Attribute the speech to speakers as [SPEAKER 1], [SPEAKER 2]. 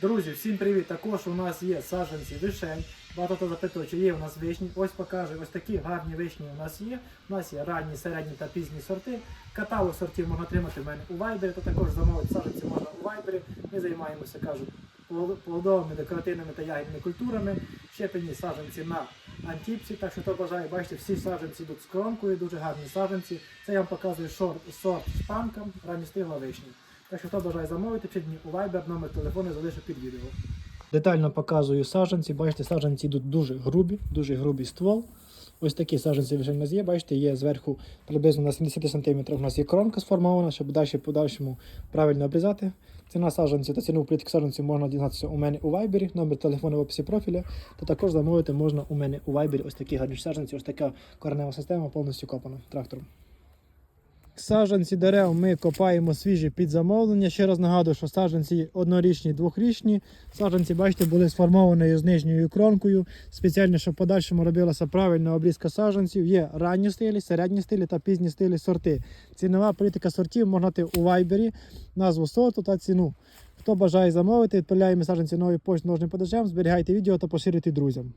[SPEAKER 1] Друзі, всім привіт! Також у нас є саджанці вишень. Багато хто запитує, чи є у нас вишні. Ось покажу, ось такі гарні вишні у нас є. У нас є ранні, середні та пізні сорти. Каталог сортів можна отримати в мене у Вайбері, то також замовити саджанці можна у Вайбері. Ми займаємося, кажу, плодовими, декоративними та ягідними культурами. Щеплені саджанці на антіпсі. Так що хто бажає, бачите, всі саджанці йдуть з кромкою, дуже гарні саджанці. Це я вам показую сорт шпанка, ранні стигла вишні. Так що хто бажає замовити, чи дні у Viber, номер телефону залишу під відео. Детально показую саджанці. Бачите, саджанці йдуть дуже грубі, дуже грубий ствол. Ось такі саджанці вже нас є. Бачите, є зверху приблизно на 70 см у нас є кромка сформована, щоб далі подальшому правильно обрізати. Ціна саджанців та ціну політик саджанців можна дізнатися у мене у Viber, номер телефону в описі профіля. Та також замовити можна у мене у Viber ось такі гарні саджанці, ось така коренева система повністю копана трактором. Саджанці дерев ми копаємо свіжі під замовлення. Ще раз нагадую, що саджанці однорічні, двохрічні. Саджанці, бачите, були сформовані з нижньою кронкою. Спеціально, щоб в подальшому робилася правильна обрізка саджанців. Є ранні стилі, середні стилі та пізні стилі сорти. Цінова політика сортів можна знайти у вайбері, назву сорту та ціну. Хто бажає замовити, відправляємо саджанці нової почти ножним подачам, зберігайте відео та поширюйте друзям.